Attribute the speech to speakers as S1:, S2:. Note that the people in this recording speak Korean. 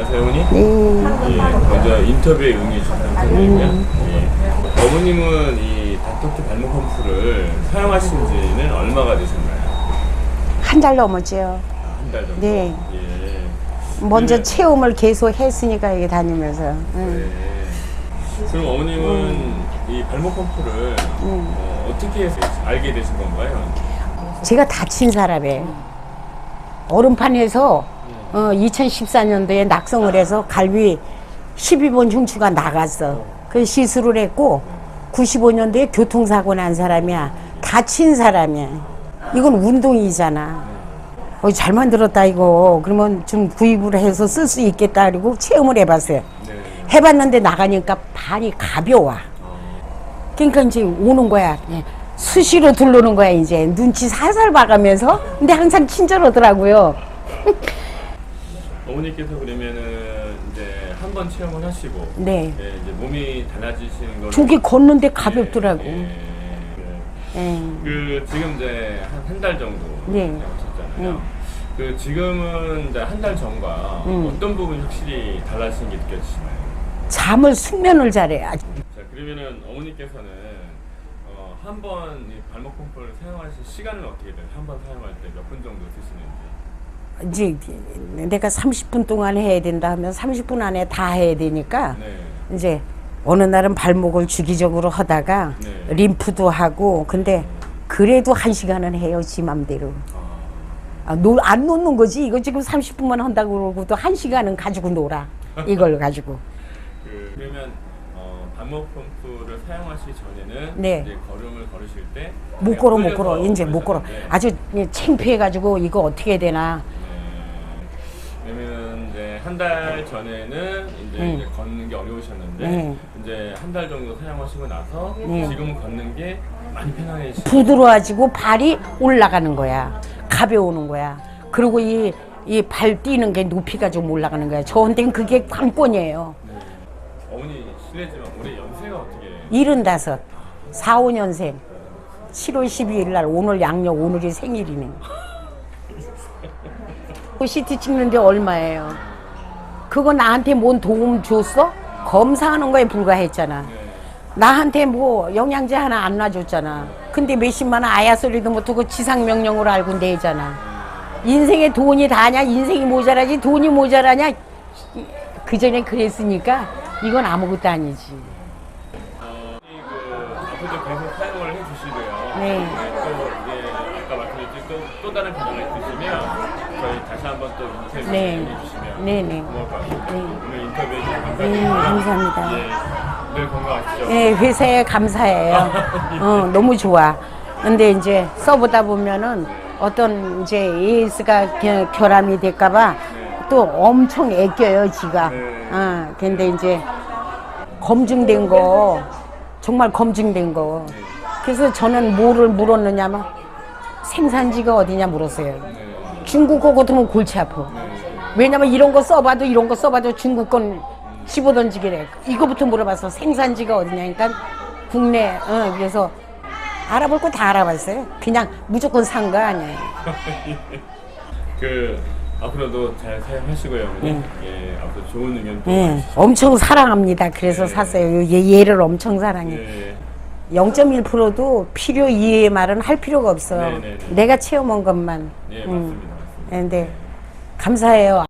S1: 네.
S2: 예, 먼저 인터뷰에 응해주셔서 감사드리고요. 예. 어머님은 이 닥터키 발목 펌프를 사용하신 지는 얼마가 되셨나요?
S1: 한 달 넘었죠.
S2: 한달 정도?
S1: 네.
S2: 예.
S1: 먼저
S2: 네.
S1: 체험을 계속 했으니까 여기 다니면서.
S2: 네.
S1: 응.
S2: 그럼 어머님은 이 발목 펌프를
S1: 음.
S2: 어, 어떻게 해서 알게 되신 건가요?
S1: 제가 다친 사람이에요. 얼음판에서 어, 2014년도에 낙성을 해서 갈비 12번 흉추가 나갔어. 그 시술을 했고 95년도에 교통사고 난 사람이야. 다친 사람이야. 이건 운동이잖아. 어, 잘 만들었다 이거. 그러면 좀 구입을 해서 쓸 수 있겠다 그리고 체험을 해봤어요.
S2: 네.
S1: 해봤는데 나가니까 발이 가벼워. 그러니까 이제 오는 거야. 예. 수시로 들르는 거야 이제 눈치 살살 봐가면서. 근데 항상 친절하더라고요.
S2: 어머니께서 그러면은 이제 한 번 체험을 하시고
S1: 네.
S2: 예, 이제 몸이 달라지시는 걸
S1: 저기 걷는데 가볍더라고.
S2: 예, 예.
S1: 예.
S2: 그 지금 이제 한 한 달 정도
S1: 네.
S2: 하셨잖아요.
S1: 음.
S2: 그 지금은 이제 한 달 전과
S1: 음.
S2: 어떤 부분이 확실히 달라진 게 느껴지시나요?
S1: 잠을 숙면을 잘해. 아,
S2: 자 그러면은 어머니께서는 어, 한번 발목 펌프를 사용하실 시간은 어떻게 돼요? 한 번 사용할 때 몇 분 정도 쓰시는지?
S1: 이제 내가 30분 동안 해야 된다 하면 30분 안에 다 해야 되니까
S2: 네.
S1: 이제 어느 날은 발목을 주기적으로 하다가
S2: 네.
S1: 림프도 하고 근데 그래도 한 시간은 해요 지 맘대로.
S2: 아,
S1: 아, 놀, 안 놓는 거지. 이거 지금 30분만 한다고 그러고도 한 시간은 가지고 놀아. 이걸 가지고.
S2: 그 그러면 어, 발목 펌프를 사용하시기 전에는
S1: 네.
S2: 이제 걸음을 걸으실 때
S1: 못 걸어, 못 걸어. 이제 못 걸어. 아주 창피해 가지고 이거 어떻게 해야 되나.
S2: 네. 이제 한 달 전에는 이제,
S1: 네.
S2: 이제 걷는 게 어려우셨는데
S1: 네.
S2: 이제 한 달 정도 사용하시고 나서
S1: 네.
S2: 지금은 걷는 게 많이 편안해지시고
S1: 부드러워지고 발이 올라가는 거야. 가벼우는 거야. 그리고 이, 이 발 뛰는 게 높이가 좀 올라가는 거야. 저한테는 그게 관건이에요.
S2: 네. 어머니 실례지만 올해 연세가 어떻게
S1: 일흔다섯, 4, 5년생. 7월 12일 날 오늘 양력 오늘이 생일이네. 그 CT 찍는데 얼마예요? 그거 나한테 뭔 도움 줬어? 검사하는 거에 불과했잖아. 나한테 뭐 영양제 하나 안 놔줬잖아. 근데 몇십만 원 아야 소리도 못하고 지상 명령으로 알고 내잖아. 인생에 돈이 다냐? 인생이 모자라지 돈이 모자라냐? 그 전에 그랬으니까 이건 아무것도 아니지.
S2: 어, 이 그, 해주시고요.
S1: 네.
S2: 또 또, 또 다른 변화가 있으시면 저희 다시 한번 또 인터뷰
S1: 네.
S2: 해주시면
S1: 네, 네.
S2: 고마울 것 같습니다.
S1: 네.
S2: 오늘 인터뷰 해주셔서
S1: 네,
S2: 감사드리고요.
S1: 감사합니다.
S2: 예, 늘 건강하시죠.
S1: 예, 회사에 감사해요. 어, 너무 좋아. 근데 이제 써보다 보면은 어떤 이제 AS가 겨- 결함이 될까봐 또 엄청 애껴요, 지가.
S2: 네.
S1: 어, 근데 이제 검증된 거, 정말 검증된 거. 그래서 저는 뭐를 물었느냐면 생산지가 어디냐 물었어요. 중국 거 같으면 골치 아파. 왜냐면 이런 거 써봐도 이런 거 써봐도 중국 건 집어 던지기래. 이거부터 물어봐서 생산지가 어디냐. 그러니까 국내. 어, 그래서 알아볼 거 다 알아봤어요. 그냥 무조건 산 거 아니에요.
S2: 그 앞으로도 잘 사용하시고요, 어머니. 예, 앞으로 좋은 의견 또
S1: 예. 엄청 사랑합니다. 그래서 샀어요. 얘, 얘를 엄청 사랑해.
S2: 예.
S1: 0.1%도 필요 이외의 말은 할 필요가 없어.
S2: 네, 네, 네.
S1: 내가 체험한 것만.
S2: 예,
S1: 음.
S2: 맞습니다. 맞습니다.
S1: 근데 감사해요.